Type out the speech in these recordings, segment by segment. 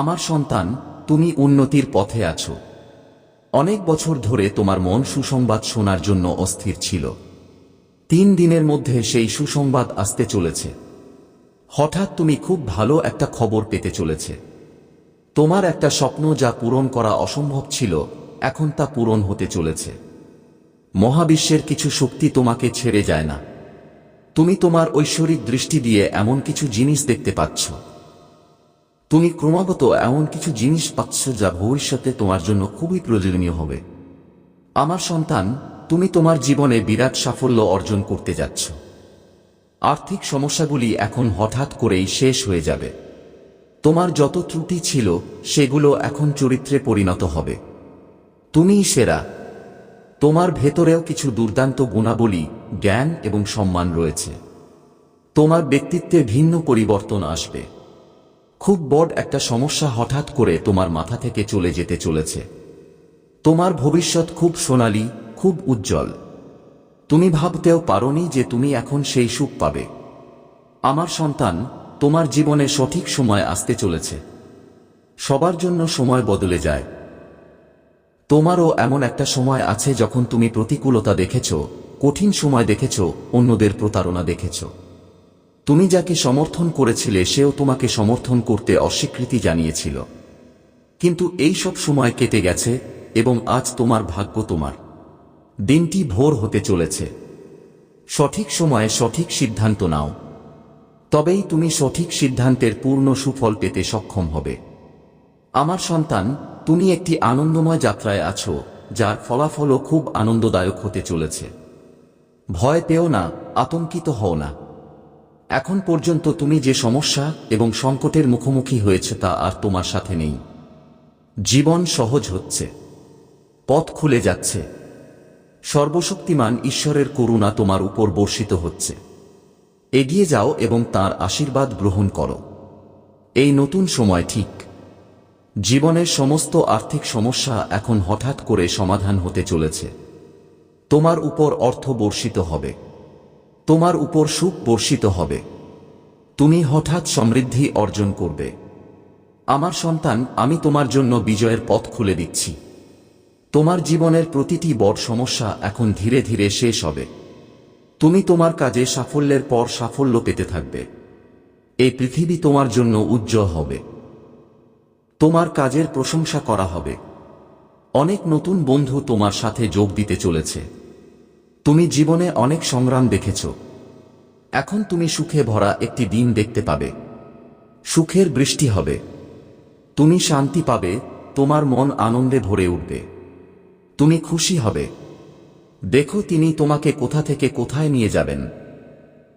আমার সন্তান, তুমি উন্নতির পথে আছো। অনেক বছর ধরে তোমার মন সুসংবাদ শোনার জন্য অস্থির ছিল। তিন দিনের মধ্যে সেই সুসংবাদ আসতে চলেছে। হঠাৎ তুমি খুব ভালো একটা খবর পেতে চলেছে। তোমার একটা স্বপ্ন যা পূরণ করা অসম্ভব ছিল, এখন তা পূরণ হতে চলেছে। মহাবিশ্বের কিছু শক্তি তোমাকে ছেড়ে যায় না। তুমি তোমার ঐশ্বরিক দৃষ্টি দিয়ে এমন কিছু জিনিস দেখতে পাচ্ছ। তুমি ক্রমাগত এমন কিছু জিনিস পাচ্ছ যা ভবিষ্যতে তোমার জন্য খুবই প্রয়োজনীয় হবে। আমার সন্তান, তুমি তোমার জীবনে বিরাট সাফল্য অর্জন করতে যাচ্ছ। আর্থিক সমস্যাগুলি এখন হঠাৎ করেই শেষ হয়ে যাবে। তোমার যত ত্রুটি ছিল, সেগুলো এখন চরিত্রে পরিণত হবে। তুমিই সেরা। তোমার ভেতরেও কিছু দুর্দান্ত গুণাবলী, জ্ঞান এবং সম্মান রয়েছে। তোমার ব্যক্তিত্বে ভিন্ন পরিবর্তন আসবে। খুব বড় একটা সমস্যা হঠাৎ করে তোমার মাথা থেকে চলে যেতে চলেছে। তোমার ভবিষ্যৎ খুব সোনালী, খুব উজ্জ্বল। তুমি ভাবতেও পারোনি যে তুমি এখন সেই সুখ পাবে। আমার সন্তান, তোমার জীবনে সঠিক সময় আসতে চলেছে। সবার জন্য সময় বদলে যায়। তোমারও এমন একটা সময় আছে যখন তুমি প্রতিকূলতা দেখেছ, কঠিন সময় দেখেছ, অন্যদের প্রতারণা দেখেছ। তুমি যাকে সমর্থন করেছিলে, সেও তোমাকে সমর্থন করতে অস্বীকৃতি জানিয়েছিল। কিন্তু এই সব সময় কেটে গেছে, এবং আজ তোমার ভাগ্য তোমার। দিনটি ভোর হতে চলেছে। সঠিক সময়ে সঠিক সিদ্ধান্ত নাও। তবেই তুমি সঠিক সিদ্ধান্তের পূর্ণ সুফল পেতে সক্ষম হবে। আমার সন্তান, তুমি একটি আনন্দময় যাত্রায় আছো, যার ফলাফলও খুব আনন্দদায়ক হতে চলেছে। ভয় পেও না, আতঙ্কিত হও না। এখন পর্যন্ত তুমি যে সমস্যা এবং সংকটের মুখোমুখি হয়েছে তা আর তোমার সাথে নেই। জীবন সহজ হচ্ছে। পথ খুলে যাচ্ছে। সর্বশক্তিমান ঈশ্বরের করুণা তোমার উপর বর্ষিত হচ্ছে। এগিয়ে যাও এবং তার আশীর্বাদ গ্রহণ করো। এই নতুন সময় ঠিক। জীবনের সমস্ত আর্থিক সমস্যা এখন হঠাৎ করে সমাধান হতে চলেছে। তোমার উপর অর্থ বর্ষিত হবে। তোমার উপর সুখ বর্ষিত হবে। তুমি হঠাৎ সমৃদ্ধি অর্জন করবে। আমার সন্তান, আমি তোমার জন্য বিজয়ের পথ খুলে দিচ্ছি। তোমার জীবনের প্রতিটি বড় সমস্যা এখন ধীরে ধীরে শেষ হবে। তুমি তোমার কাজে সাফল্যের পর সাফল্য পেতে থাকবে। এই পৃথিবী তোমার জন্য উজ্জ্বল হবে। তোমার কাজের প্রশংসা করা হবে। অনেক নতুন বন্ধু তোমার সাথে যোগ দিতে চলেছে। তুমি জীবনে অনেক সংগ্রাম দেখেছ। এখন তুমি সুখে ভরা একটি দিন দেখতে পাবে। সুখের বৃষ্টি হবে। তুমি শান্তি পাবে, তোমার মন আনন্দে ভরে উঠবে। তুমি খুশি হবে। দেখো তিনি তোমাকে কোথা থেকে কোথায় নিয়ে যাবেন।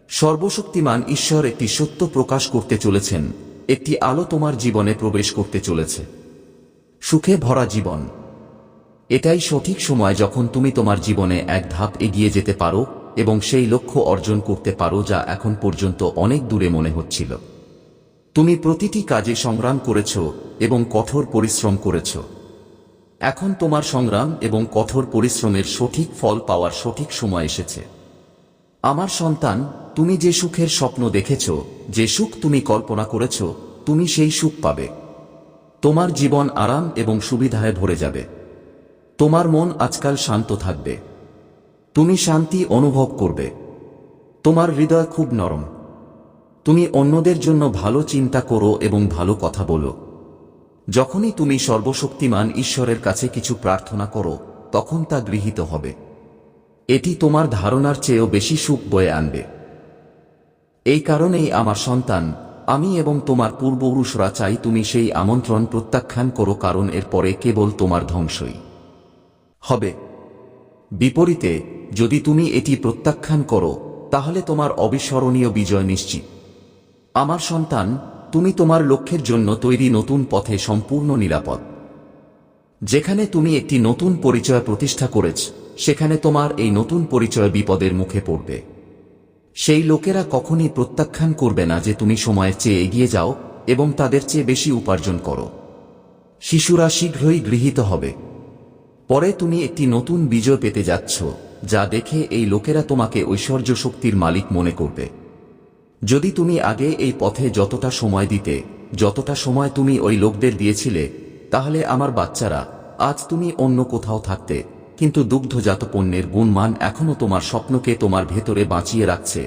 সর্বশক্তিমান ঈশ্বর একটি সত্য প্রকাশ করতে চলেছেন, একটি আলো তোমার জীবনে প্রবেশ করতে চলেছে। সুখে ভরা জীবন। এটাই সঠিক সময় যখন তুমি তোমার জীবনে এক ধাপ এগিয়ে যেতে পারো এবং সেই লক্ষ্য অর্জন করতে পারো যা এখন পর্যন্ত অনেক দূরে মনে হচ্ছিল। তুমি প্রতিটি কাজে সংগ্রাম করেছ এবং কঠোর পরিশ্রম করেছ। এখন তোমার সংগ্রাম এবং কঠোর পরিশ্রমের সঠিক ফল পাওয়ার সঠিক সময় এসেছে। আমার সন্তান, তুমি যে সুখের স্বপ্ন দেখেছ, যে সুখ তুমি কল্পনা করেছ, তুমি সেই সুখ পাবে। তোমার জীবন আরাম এবং সুবিধায় ভরে যাবে। তোমার মন আজকাল শান্ত থাকবে। তুমি শান্তি অনুভব করবে। তোমার হৃদয় খুব নরম। তুমি অন্যদের জন্য ভালো চিন্তা করো এবং ভালো কথা বলো। যখনই তুমি সর্বশক্তিমান ঈশ্বরের কাছে কিছু প্রার্থনা করো, তখন তা গৃহীত হবে। এটি তোমার ধারণার চেয়েও বেশি সুখ বয়ে আনবে। এই কারণেই আমার সন্তান, আমি এবং তোমার পূর্বপুরুষরা চাই তুমি সেই আমন্ত্রণ প্রত্যাখ্যান করো, কারণ এর পরে কেবল তোমার ধ্বংসই। হবে। বিপরীতে, যদি তুমি এটি প্রত্যাখ্যান করো, তাহলে তোমার অবিস্মরণীয় বিজয় নিশ্চিত। আমার সন্তান, তুমি তোমার লক্ষ্যের জন্য তৈরি নতুন পথে সম্পূর্ণ নিরাপদ। যেখানে তুমি একটি নতুন পরিচয় প্রতিষ্ঠা করেছ, সেখানে তোমার এই নতুন পরিচয় বিপদের মুখে পড়বে। সেই লোকেরা কখনই প্রত্যাখ্যান করবে না যে তুমি সময়ের চেয়ে এগিয়ে যাও এবং তাদের চেয়ে বেশি উপার্জন করো। শিশুরা শীঘ্রই গৃহীত হবে। পরে তুমি একটি নতুন বিজয় পেতে যাচ্ছ, যা দেখে এই লোকেরা তোমাকে ঐশ্বর্য শক্তির মালিক মনে করবে। যদি তুমি আগে এই পথে যতটা সময় দিতে, যতটা সময় তুমি ওই লোকদের দিয়েছিলে, তাহলে আমার বাচ্চারা, আজ তুমি অন্য কোথাও থাকতে, কিন্তু দুগ্ধজাত পণ্যের গুণমান এখনও তোমার স্বপ্নকে তোমার ভেতরে বাঁচিয়ে রাখছে।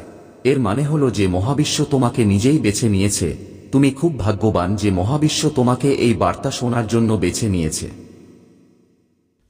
এর মানে হলো যে মহাবিশ্ব তোমাকে নিজেই বেছে নিয়েছে, তুমি খুব ভাগ্যবান যে মহাবিশ্ব তোমাকে এই বার্তা শোনার জন্য বেছে নিয়েছে।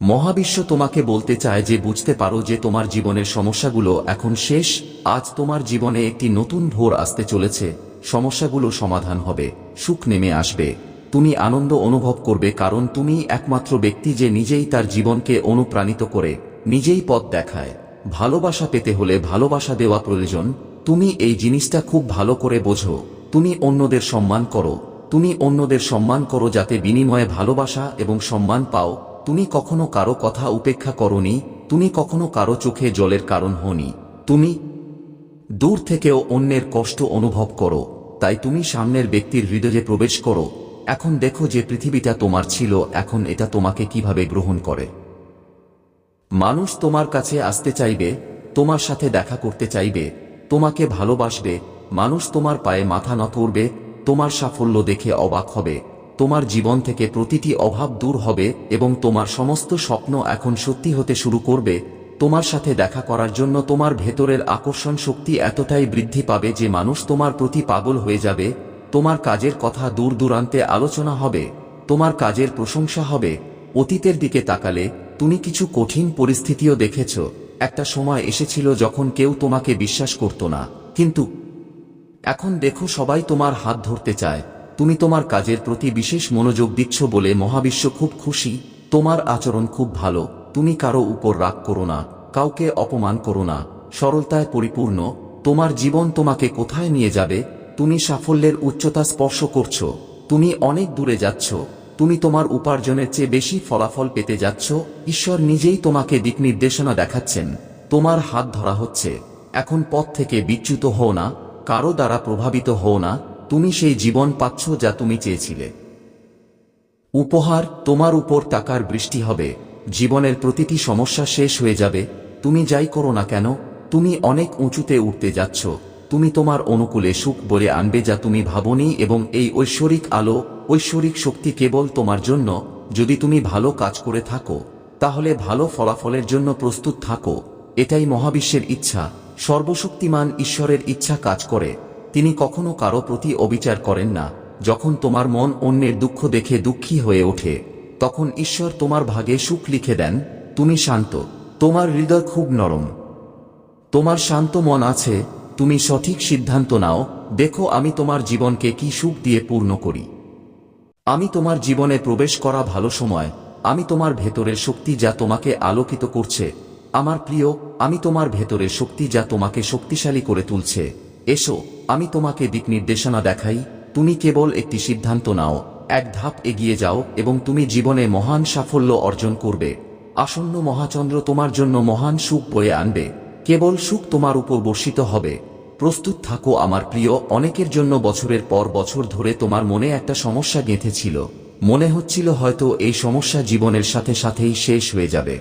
মহাবিশ্ব তোমাকে বলতে চায় যে বুঝতে পারো যে তোমার জীবনের সমস্যাগুলো এখন শেষ, আজ তোমার জীবনে একটি নতুন ভোর আসতে চলেছে, সমস্যাগুলো সমাধান হবে, সুখ নেমে আসবে। তুমি আনন্দ অনুভব করবে কারণ তুমি একমাত্র ব্যক্তি যে নিজেই তার জীবনকে অনুপ্রাণিত করে, নিজেই পথ দেখায়। ভালোবাসা পেতে হলে ভালোবাসা দেওয়া প্রয়োজন, তুমি এই জিনিসটা খুব ভালো করে বোঝো। তুমি অন্যদের সম্মান করো, তুমি অন্যদের সম্মান করো যাতে বিনিময়ে ভালোবাসা এবং সম্মান পাও। তুমি কখনো কারও কথা উপেক্ষা করনি, তুমি কখনো কারও চোখে জলের কারণ হনি তুমি দূর থেকেও অন্যের কষ্ট অনুভব করো, তাই তুমি সামনের ব্যক্তির হৃদয়ে প্রবেশ করো, এখন দেখো যে পৃথিবীটা তোমার ছিল, এখন এটা তোমাকে কীভাবে গ্রহণ করে। মানুষ তোমার কাছে আসতে চাইবে, তোমার সাথে দেখা করতে চাইবে, তোমাকে ভালোবাসবে, মানুষ তোমার পায়ে মাথা নত করবে, তোমার সাফল্য দেখে অবাক হবে। তোমার জীবন থেকে প্রতিটি অভাব দূর হবে এবং তোমার সমস্ত স্বপ্ন এখন সত্যি হতে শুরু করবে। তোমার সাথে দেখা করার জন্য তোমার ভেতরের আকর্ষণ শক্তি এতটাই বৃদ্ধি পাবে যে মানুষ তোমার প্রতি পাগল হয়ে যাবে। তোমার কাজের কথা দূর দূরান্তে আলোচনা হবে। তোমার কাজের প্রশংসা হবে। অতীতের দিকে তাকালে তুমি কিছু কঠিন পরিস্থিতিও দেখেছ। একটা সময় এসেছিল যখন কেউ তোমাকে বিশ্বাস করত না। কিন্তু এখন দেখো সবাই তোমার হাত ধরতে চায়। তুমি তোমার কাজের প্রতি বিশেষ মনোযোগ দিচ্ছ বলে মহাবিশ্ব খুব খুশি, তোমার আচরণ খুব ভালো, তুমি কারও উপর রাগ করো না, কাউকে অপমান করো না, সরলতায় পরিপূর্ণ, তোমার জীবন তোমাকে কোথায় নিয়ে যাবে, তুমি সাফল্যের উচ্চতা স্পর্শ করছ, তুমি অনেক দূরে যাচ্ছ, তুমি তোমার উপার্জনের চেয়ে বেশি ফলাফল পেতে যাচ্ছ, ঈশ্বর নিজেই তোমাকে দিক নির্দেশনা দেখাচ্ছেন, তোমার হাত ধরা হচ্ছে, এখন পথ থেকে বিচ্যুত হও না, কারও দ্বারা প্রভাবিত হও না তুমি সেই জীবন পাচ্ছ যা তুমি চেয়েছিলে। উপহার, তোমার উপর টাকার বৃষ্টি হবে, জীবনের প্রতিটি সমস্যা শেষ হয়ে যাবে, তুমি যাই করো না কেন, তুমি অনেক উঁচুতে উঠতে যাচ্ছ, তুমি তোমার অনুকূলে সুখ বলে আনবে যা তুমি ভাবনি এবং এই ঐশ্বরিক আলো, ঐশ্বরিক শক্তি কেবল তোমার জন্য, যদি তুমি ভালো কাজ করে থাকো, তাহলে ভালো ফলাফলের জন্য প্রস্তুত থাকো, এটাই মহাবিশ্বের ইচ্ছা, সর্বশক্তিমান ঈশ্বরের ইচ্ছা কাজ করে। তিনি কখনো কারও প্রতি অবিচার করেন না। যখন তোমার মন অন্যের দুঃখ দেখে দুঃখী হয়ে ওঠে, তখন ঈশ্বর তোমার ভাগে সুখ লিখে দেন, তুমি শান্ত, তোমার হৃদয় খুব নরম। তোমার শান্ত মন আছে, তুমি সঠিক সিদ্ধান্ত নাও, দেখো আমি তোমার জীবনকে কি সুখ দিয়ে পূর্ণ করি। আমি তোমার জীবনে প্রবেশ করা ভালো সময়, আমি তোমার ভেতরের শক্তি যা তোমাকে আলোকিত করছে, আমার প্রিয়, আমি তোমার ভেতরের শক্তি যা তোমাকে শক্তিশালী করে তুলছে। এসো, আমি তোমাকে দিক নির্দেশনা দেখাই, তুমি কেবল একটি সিদ্ধান্ত নাও, এক ধাপ এগিয়ে যাও এবং তুমি জীবনে মহান সাফল্য অর্জন করবে। আসন্ন মহাচন্দ্র তোমার জন্য মহান সুখ বয়ে আনবে, কেবল সুখ তোমার উপর বর্ষিত হবে। প্রস্তুত থাকো আমার প্রিয়, অনেকের জন্য বছরের পর বছর ধরে তোমার মনে একটা সমস্যা গেঁথেছিল। মনে হচ্ছিল হয়তো এই সমস্যা জীবনের সাথে সাথেই শেষ হয়ে যাবে।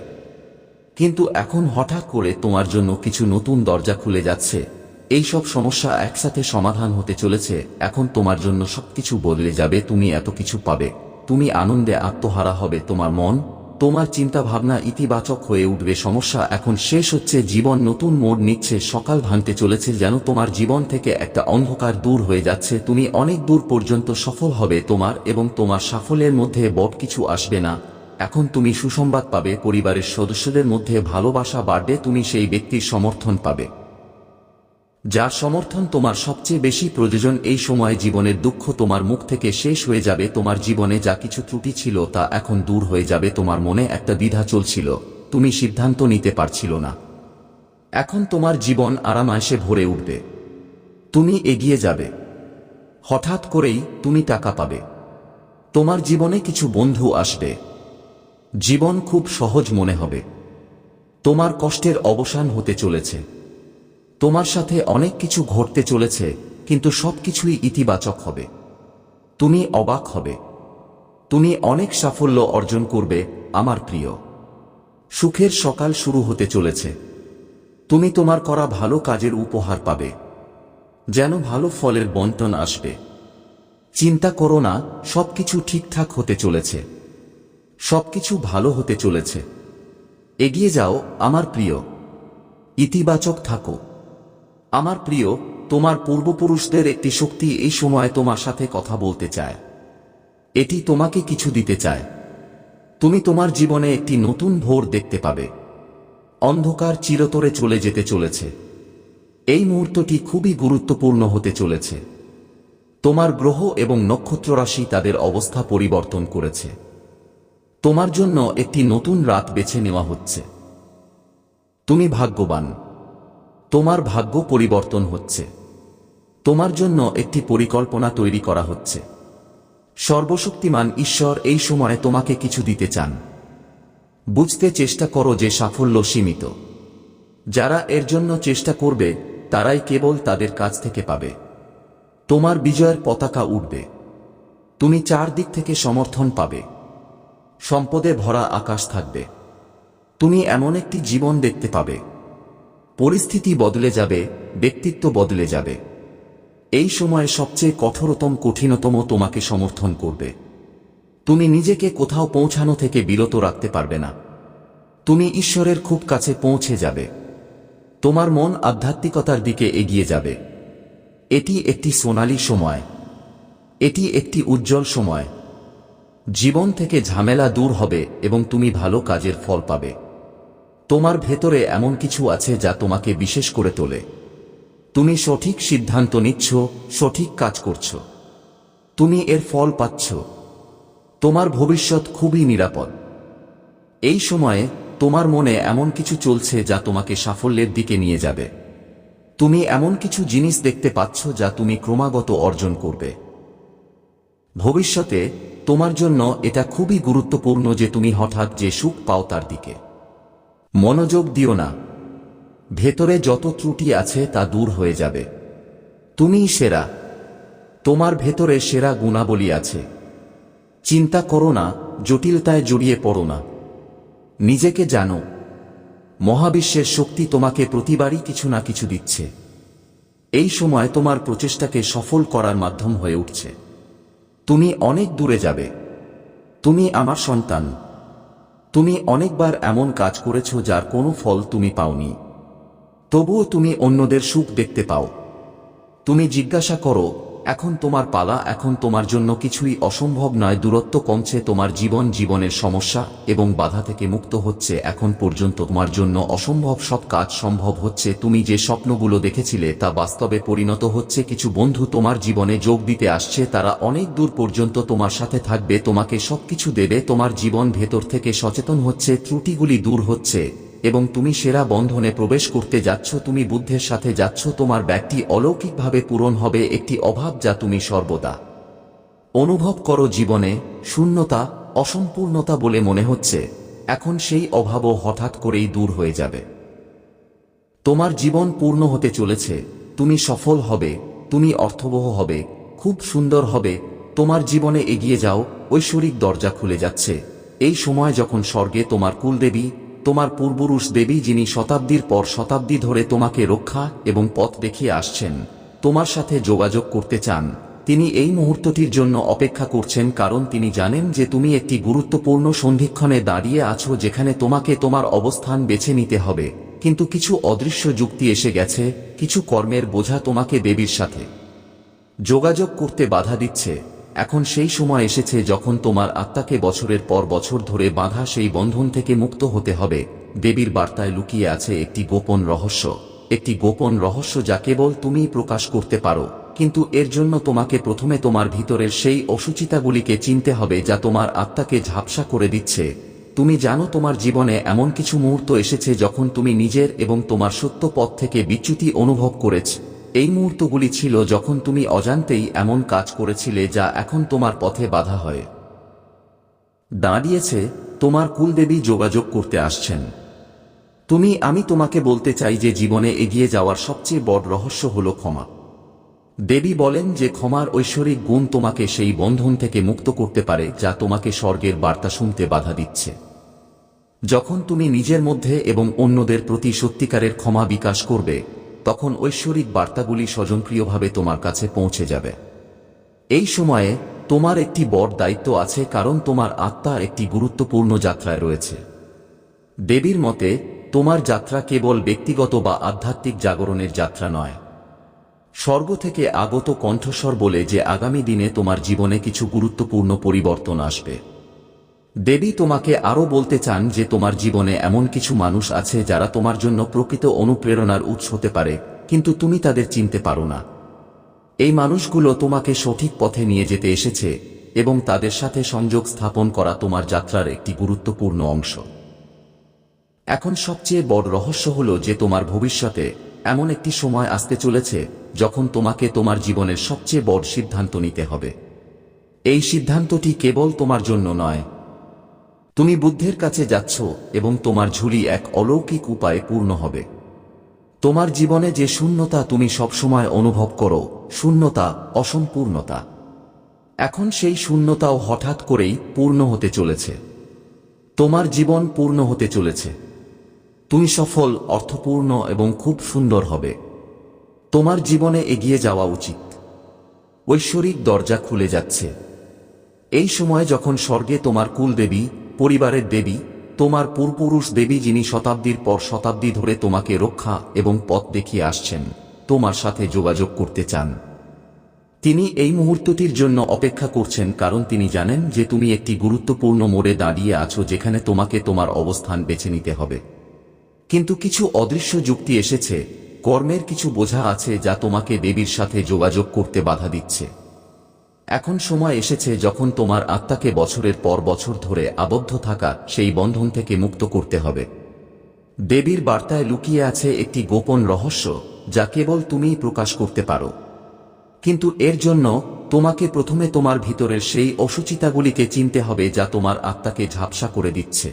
কিন্তু এখন হঠাৎ করে তোমার জন্য কিছু নতুন দরজা খুলে যাচ্ছে। এই সব সমস্যা একসাথে সমাধান হতে চলেছে, এখন তোমার জন্য সবকিছু বদলে যাবে, তুমি এত কিছু পাবে। তুমি আনন্দে আত্মহারা হবে, তোমার মন, তোমার চিন্তা ভাবনা ইতিবাচক হয়ে উঠবে, সমস্যা এখন শেষ হচ্ছে, জীবন নতুন মোড় নিচ্ছে, সকাল ভাঙতে চলেছে, যেন তোমার জীবন থেকে একটা অন্ধকার দূর হয়ে যাচ্ছে, তুমি অনেক দূর পর্যন্ত সফল হবে, তোমার এবং তোমার সাফল্যের মধ্যে বট কিছু আসবে না। এখন তুমি সুসংবাদ পাবে, পরিবারের সদস্যদের মধ্যে ভালোবাসা বাড়বে, তুমি সেই ব্যক্তির সমর্থন পাবে। যার সমর্থন তোমার সবচেয়ে বেশি প্রয়োজন, এই সময় জীবনের দুঃখ তোমার মুখ থেকে শেষ হয়ে যাবে, তোমার জীবনে যা কিছু ত্রুটি ছিল তা এখন দূর হয়ে যাবে, তোমার মনে একটা দ্বিধা চলছিল, তুমি সিদ্ধান্ত নিতে পারছিল না। এখন তোমার জীবন আরামায়সে ভরে উঠবে। তুমি এগিয়ে যাবে। হঠাৎ করেই তুমি টাকা পাবে। তোমার জীবনে কিছু বন্ধু আসবে। জীবন খুব সহজ মনে হবে। তোমার কষ্টের অবসান হতে চলেছে। তোমার সাথে অনেক কিছু ঘটতে চলেছে, কিন্তু সবকিছুই ইতিবাচক হবে। তুমি অবাক হবে। তুমি অনেক সাফল্য অর্জন করবে, আমার প্রিয়। সুখের সকাল শুরু হতে চলেছে। তুমি তোমার করা ভালো কাজের উপহার পাবে। যেন ভালো ফলের বন্টন আসবে। চিন্তা করো না, সবকিছু ঠিকঠাক হতে চলেছে। সবকিছু ভালো হতে চলেছে। এগিয়ে যাও, আমার প্রিয়। ইতিবাচক থাকো। আমার প্রিয়, তোমার পূর্বপুরুষদের একটি শক্তি এই সময় তোমার সাথে কথা বলতে চায়। এটি তোমাকে কিছু দিতে চায়। তুমি তোমার জীবনে একটি নতুন ভোর দেখতে পাবে। অন্ধকার চিরতরে চলে যেতে চলেছে। এই মুহূর্তটি খুবই গুরুত্বপূর্ণ হতে চলেছে। তোমার গ্রহ এবং নক্ষত্র রাশি তাদের অবস্থা পরিবর্তন করেছে। তোমার জন্য একটি নতুন রাত বেছে নেওয়া হচ্ছে। তুমি ভাগ্যবান। তোমার ভাগ্য পরিবর্তন হচ্ছে। তোমার জন্য একটি পরিকল্পনা তৈরি করা হচ্ছে। সর্বশক্তিমান ঈশ্বর এই সময়ে তোমাকে কিছু দিতে চান। বুঝতে চেষ্টা করো যে সাফল্য সীমিত। যারা এর জন্য চেষ্টা করবে, তারাই কেবল তাদের কাছ থেকে পাবে। তোমার বিজয়ের পতাকা উঠবে। তুমি চারদিক থেকে সমর্থন পাবে। সম্পদে ভরা আকাশ থাকবে। তুমি এমন একটি জীবন দেখতে পাবে। পরিস্থিতি বদলে যাবে, ব্যক্তিত্ব বদলে যাবে। এই সময়ে সবচেয়ে কঠোরতম, কঠিনতম তোমাকে সমর্থন করবে। তুমি নিজেকে কোথাও পৌঁছানো থেকে বিরত রাখতে পারবে না। তুমি ঈশ্বরের খুব কাছে পৌঁছে যাবে। তোমার মন আধ্যাত্মিকতার দিকে এগিয়ে যাবে। এটি একটি সোনালী সময়। এটি একটি উজ্জ্বল সময়। জীবন থেকে ঝামেলা দূর হবে এবং তুমি ভালো কাজের ফল পাবে। তোমার ভেতরে এমন কিছু আছে যা তোমাকে বিশেষ করে তোলে। তুমি সঠিক সিদ্ধান্ত নিচ্ছ, সঠিক কাজ করছ। তুমি এর ফল পাচ্ছ। তোমার ভবিষ্যৎ খুবই নিরাপদ। এই সময়ে তোমার মনে এমন কিছু চলছে যা তোমাকে সাফল্যের দিকে নিয়ে যাবে। তুমি এমন কিছু জিনিস দেখতে পাচ্ছ যা তুমি ক্রমাগত অর্জন করবে। ভবিষ্যতে তোমার জন্য এটা খুবই গুরুত্বপূর্ণ যে তুমি হঠাৎ যে সুখ পাও তার দিকে। মনোযোগ দিও না। ভেতরে যত ত্রুটি আছে তা দূর হয়ে যাবে। তুমিই সেরা। তোমার ভেতরে সেরা গুণাবলী আছে। চিন্তা করো না, জটিলতায় জড়িয়ে পড়ো না। নিজেকে জানো, মহাবিশ্বের শক্তি তোমাকে প্রতিবারই কিছু না কিছু দিচ্ছে। এই সময় তোমার প্রচেষ্টাকে সফল করার মাধ্যম হয়ে উঠছে। তুমি অনেক দূরে যাবে। তুমি আমার সন্তান। তুমি অনেকবার এমন কাজ করেছ যার কোনো ফল তুমি পাওনি। তবুও তুমি অন্যদের সুখ দেখতে পাও। তুমি জিজ্ঞাসা করো এখন তোমার পালা, এখন তোমার জন্য কিছুই অসম্ভব নয়, দূরত্ব কমছে, তোমার জীবন জীবনের সমস্যা এবং বাধা থেকে মুক্ত হচ্ছে, এখন পর্যন্ত তোমার জন্য অসম্ভব সব কাজ সম্ভব হচ্ছে, তুমি যে স্বপ্নগুলো দেখেছিলে তা বাস্তবে পরিণত হচ্ছে, কিছু বন্ধু তোমার জীবনে যোগ দিতে আসছে, তারা অনেক দূর পর্যন্ত তোমার সাথে থাকবে, তোমাকে সবকিছু দেবে, তোমার জীবন ভেতর থেকে সচেতন হচ্ছে, ত্রুটিগুলি দূর হচ্ছে। এবং তুমি সেরা বন্ধনে প্রবেশ করতে যাচ্ছ, তুমি বুদ্ধের সাথে যাচ্ছ, তোমার ব্যাগটি অলৌকিকভাবে পূরণ হবে, একটি অভাব যা তুমি সর্বদা অনুভব করো জীবনে, শূন্যতা, অসম্পূর্ণতা বলে মনে হচ্ছে। এখন সেই অভাবও হঠাৎ করেই দূর হয়ে যাবে। তোমার জীবন পূর্ণ হতে চলেছে, তুমি সফল হবে, তুমি অর্থবহ হবে, খুব সুন্দর হবে, তোমার জীবনে এগিয়ে যাও, ঐশ্বরিক দরজা খুলে যাচ্ছে। এই সময় যখন স্বর্গে তোমার কুলদেবী তোমার পূর্বপুরুষ দেবী যিনি শতাব্দীর পর শতাব্দী ধরে তোমাকে রক্ষা এবং পথ দেখিয়ে আসছেন, তোমার সাথে যোগাযোগ করতে চান। তিনি এই মুহূর্তটির জন্য অপেক্ষা করছেন কারণ তিনি জানেন যে তুমি একটি গুরুত্বপূর্ণ সন্ধিক্ষণে দাঁড়িয়ে আছো যেখানে তোমাকে তোমার অবস্থান বেছে নিতে হবে। কিন্তু কিছু অদৃশ্য যুক্তি এসে গেছে, কিছু কর্মের বোঝা তোমাকে দেবীর সাথে যোগাযোগ করতে বাধা দিচ্ছে। এখন সেই সময় এসেছে যখন তোমার আত্মাকে বছরের পর বছর ধরে বাঁধা সেই বন্ধন থেকে মুক্ত হতে হবে। দেবীর বার্তায় লুকিয়ে আছে একটি গোপন রহস্য। একটি গোপন রহস্য যা কেবল তুমিই প্রকাশ করতে পারো। কিন্তু এর জন্য তোমাকে প্রথমে তোমার ভিতরের সেই অসুচিতাগুলিকে চিনতে হবে যা তোমার আত্মাকে ঝাপসা করে দিচ্ছে। তুমি জানো তোমার জীবনে এমন কিছু মুহূর্ত এসেছে যখন তুমি নিজের এবং তোমার সত্য পথ থেকে বিচ্যুতি অনুভব করেছ। এই মুহূর্তগুলি ছিল যখন তুমি অজান্তেই এমন কাজ করেছিলে যা এখন তোমার পথে বাধা হয়। দাঁড়িয়েছে, তোমার কুলদেবী যোগাযোগ করতে আসছেন। তুমি, আমি তোমাকে বলতে চাই যে জীবনে এগিয়ে যাওয়ার সবচেয়ে বড় রহস্য হল ক্ষমা। দেবী বলেন যে ক্ষমার ঐশ্বরিক গুণ তোমাকে সেই বন্ধন থেকে মুক্ত করতে পারে যা তোমাকে স্বর্গের বার্তা শুনতে বাধা দিচ্ছে। যখন তুমি নিজের মধ্যে এবং অন্যদের প্রতি সত্যিকারের ক্ষমা বিকাশ করবে তখন ঐশ্বরিক বার্তাগুলি স্বজনপ্রিয়ভাবে তোমার কাছে পৌঁছে যাবে। এই সময়ে তোমার একটি বড় দায়িত্ব আছে কারণ তোমার আত্মা একটি গুরুত্বপূর্ণ যাত্রায় রয়েছে। দেবীর মতে, তোমার যাত্রা কেবল ব্যক্তিগত বা আধ্যাত্মিক জাগরণের যাত্রা নয়। স্বর্গ থেকে আগত কণ্ঠস্বর বলে যে আগামী দিনে তোমার জীবনে কিছু গুরুত্বপূর্ণ পরিবর্তন আসবে। দেবী তোমাকে আরও বলতে চান যে তোমার জীবনে এমন কিছু মানুষ আছে যারা তোমার জন্য প্রকৃত অনুপ্রেরণার উৎস হতে পারে, কিন্তু তুমি তাদের চিনতে পারো না। এই মানুষগুলো তোমাকে সঠিক পথে নিয়ে যেতে এসেছে এবং তাদের সাথে সংযোগ স্থাপন করা তোমার যাত্রার একটি গুরুত্বপূর্ণ অংশ। এখন সবচেয়ে বড় রহস্য হল যে তোমার ভবিষ্যতে এমন একটি সময় আসতে চলেছে যখন তোমাকে তোমার জীবনের সবচেয়ে বড় সিদ্ধান্ত নিতে হবে। এই সিদ্ধান্তটি কেবল তোমার জন্য নয় তুমি বুদ্ধের কাছে যাচ্ছ এবং তোমার ঝুলি এক অলৌকিক উপায়ে পূর্ণ হবে। তোমার জীবনে যে শূন্যতা তুমি সবসময় অনুভব করো, শূন্যতা, অসম্পূর্ণতা। এখন সেই শূন্যতাও হঠাৎ করেই পূর্ণ হতে চলেছে। তোমার জীবন পূর্ণ হতে চলেছে। তুমি সফল, অর্থপূর্ণ এবং খুব সুন্দর হবে। তোমার জীবনে এগিয়ে যাওয়া উচিত। ঐশ্বরিক দরজা খুলে যাচ্ছে। এই সময় যখন স্বর্গে তোমার কুলদেবী পরিবারের দেবী, তোমার পূর্বপুরুষ দেবী যিনি শতাব্দীর পর শতাব্দী ধরে তোমাকে রক্ষা এবং পথ দেখিয়ে আসছেন, তোমার সাথে যোগাযোগ করতে চান। তিনি এই মুহূর্তটির জন্য অপেক্ষা করছেন কারণ তিনি জানেন যে তুমি একটি গুরুত্বপূর্ণ মোড়ে দাঁড়িয়ে আছো যেখানে তোমাকে তোমার অবস্থান বেছে নিতে হবে। কিন্তু কিছু অদৃশ্য যুক্তি এসেছে, কর্মের কিছু বোঝা আছে যা তোমাকে দেবীর সাথে যোগাযোগ করতে বাধা দিচ্ছে। এখন সময় এসেছে যখন তোমার আত্মাকে বছরের পর বছর ধরে আবদ্ধ থাকা সেই বন্ধন থেকে মুক্ত করতে হবে। দেবীর বার্তায় লুকিয়ে আছে একটি গোপন রহস্য, যা কেবল তুমিই প্রকাশ করতে পারো। কিন্তু এর জন্য তোমাকে প্রথমে তোমার ভিতরের সেই অসুচিতাগুলিকে চিনতে হবে যা তোমার আত্মাকে ঝাপসা করে দিচ্ছে।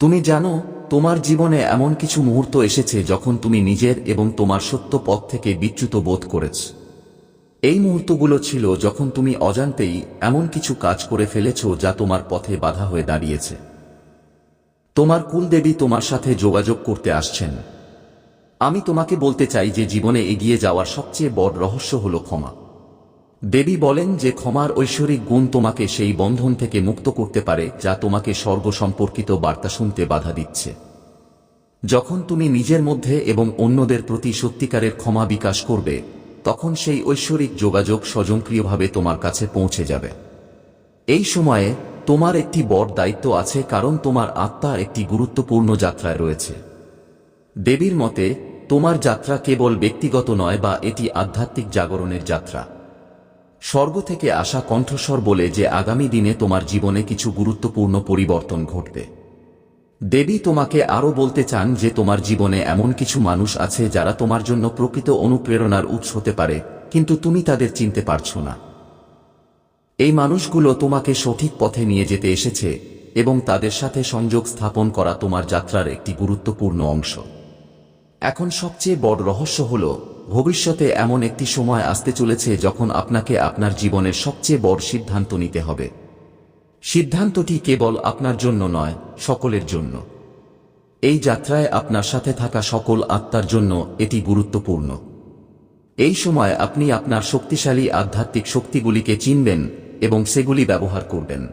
তুমি জানো, তোমার জীবনে এমন কিছু মুহূর্ত এসেছে যখন তুমি নিজের এবং তোমার সত্য পথ থেকে বিচ্যুত বোধ করেছ। এই মুহূর্তগুলো ছিল যখন তুমি অজান্তেই এমন কিছু কাজ করে ফেলেছ যা তোমার পথে বাধা হয়ে দাঁড়িয়েছে। তোমার কুলদেবী তোমার সাথে যোগাযোগ করতে আসছেন। আমি তোমাকে বলতে চাই যে জীবনে এগিয়ে যাওয়ার সবচেয়ে বড় রহস্য হল ক্ষমা। দেবী বলেন যে ক্ষমার ঐশ্বরিক গুণ তোমাকে সেই বন্ধন থেকে মুক্ত করতে পারে যা তোমাকে স্বর্গ সম্পর্কিত বার্তা শুনতে বাধা দিচ্ছে। যখন তুমি নিজের মধ্যে এবং অন্যদের প্রতি সত্যিকারের ক্ষমা বিকাশ করবে তখন সেই ঐশ্বরিক যোগাযোগ স্বয়ংক্রিয়ভাবে তোমার কাছে পৌঁছে যাবে। এই সময়ে তোমার একটি বড় দায়িত্ব আছে কারণ তোমার আত্মা একটি গুরুত্বপূর্ণ যাত্রায় রয়েছে। দেবীর মতে, তোমার যাত্রা কেবল ব্যক্তিগত নয় বা এটি আধ্যাত্মিক জাগরণের যাত্রা। স্বর্গ থেকে আসা কণ্ঠস্বর বলে যে আগামী দিনে তোমার জীবনে কিছু গুরুত্বপূর্ণ পরিবর্তন ঘটবে। দেবী তোমাকে আরও বলতে চান যে তোমার জীবনে এমন কিছু মানুষ আছে যারা তোমার জন্য প্রকৃত অনুপ্রেরণার উৎস হতে পারে, কিন্তু তুমি তাদের চিনতে পারছ না। এই মানুষগুলো তোমাকে সঠিক পথে নিয়ে যেতে এসেছে এবং তাদের সাথে সংযোগ স্থাপন করা তোমার যাত্রার একটি গুরুত্বপূর্ণ অংশ। এখন সবচেয়ে বড় রহস্য হল, ভবিষ্যতে এমন একটি সময় আসতে চলেছে যখন আপনাকে আপনার জীবনের সবচেয়ে বড় সিদ্ধান্ত নিতে হবে। সিদ্ধান্তটি কেবল আপনার জন্য নয়, সকলের জন্য। এই যাত্রায় আপনার সাথে থাকা সকল আত্মার জন্য এটি গুরুত্বপূর্ণ। এই সময় আপনি আপনার শক্তিশালী আধ্যাত্মিক শক্তিগুলিকে চিনবেন এবং সেগুলি ব্যবহার করবেন।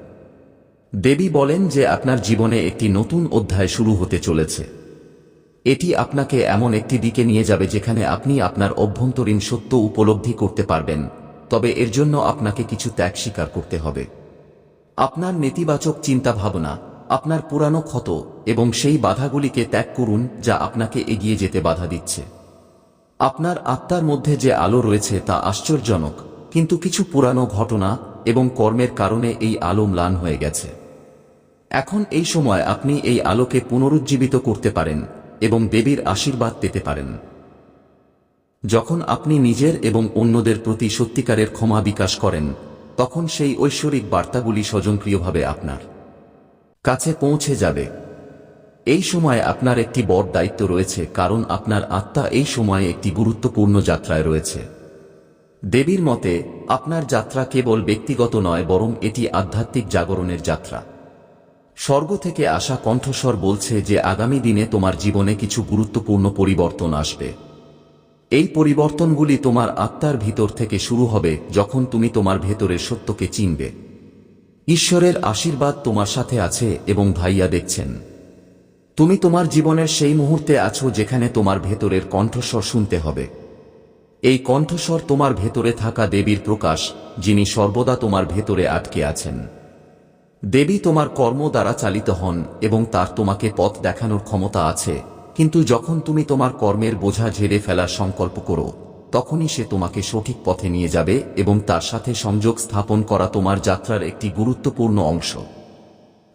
দেবী বলেন যে আপনার জীবনে একটি নতুন অধ্যায় শুরু হতে চলেছে। এটি আপনাকে এমন একটি দিকে নিয়ে যাবে যেখানে আপনি আপনার অভ্যন্তরীণ সত্য উপলব্ধি করতে পারবেন, তবে এর জন্য আপনাকে কিছু ত্যাগ স্বীকার করতে হবে। আপনার নেতিবাচক চিন্তা ভাবনা আপনার পুরানো ক্ষত এবং সেই বাধাগুলিকে ত্যাগ করুন যা আপনাকে এগিয়ে যেতে বাধা দিচ্ছে। আপনার আত্মার মধ্যে যে আলো রয়েছে তা আশ্চর্যজনক, কিন্তু কিছু পুরানো ঘটনা এবং কর্মের কারণে এই আলো ম্লান হয়ে গেছে। এখন এই সময় আপনি এই আলোকে পুনরুজ্জীবিত করতে পারেন এবং দেবীর আশীর্বাদ পেতে পারেন। যখন আপনি নিজের এবং অন্যদের প্রতি সত্যিকারের ক্ষমা বিকাশ করেন তখন সেই ঐশ্বরিক বার্তাগুলি স্বজনপ্রিয়ভাবে আপনার কাছে পৌঁছে যাবে। এই সময় আপনার একটি বড় দায়িত্ব রয়েছে, কারণ আপনার আত্মা এই সময়ে একটি গুরুত্বপূর্ণ যাত্রায় রয়েছে। দেবীর মতে, আপনার যাত্রা কেবল ব্যক্তিগত নয়, বরং এটি আধ্যাত্মিক জাগরণের যাত্রা। স্বর্গ থেকে আসা কণ্ঠস্বর বলছে যে, আগামী দিনে তোমার জীবনে কিছু গুরুত্বপূর্ণ পরিবর্তন আসবে। এই পরিবর্তনগুলি তোমার আত্মার ভিতর থেকে শুরু হবে যখন তুমি তোমার ভেতরের সত্যকে চিনবে। ঈশ্বরের আশীর্বাদ তোমার সাথে আছে এবং ভাইয়া দেখছেন। তুমি তোমার জীবনের সেই মুহূর্তে আছো যেখানে তোমার ভেতরের কণ্ঠস্বর শুনতে হবে। এই কণ্ঠস্বর তোমার ভেতরে থাকা দেবীর প্রকাশ, যিনি সর্বদা তোমার ভেতরে আটকে আছেন। দেবী তোমার কর্ম দ্বারা চালিত হন এবং তার তোমাকে পথ দেখানোর ক্ষমতা আছে। কিন্তু যখন তুমি তোমার কর্মের বোঝা ঝেড়ে ফেলার সংকল্প করো, তখনই সে তোমাকে সঠিক পথে নিয়ে যাবে এবং তার সাথে সংযোগ স্থাপন করা তোমার যাত্রার একটি গুরুত্বপূর্ণ অংশ।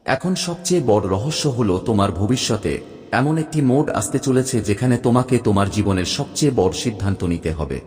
এখন সবচেয়ে বড় রহস্য হল তোমার ভবিষ্যতে এমন একটি মোড আসতে চলেছে যেখানে তোমাকে তোমার জীবনের সবচেয়ে বড় সিদ্ধান্ত নিতে হবে।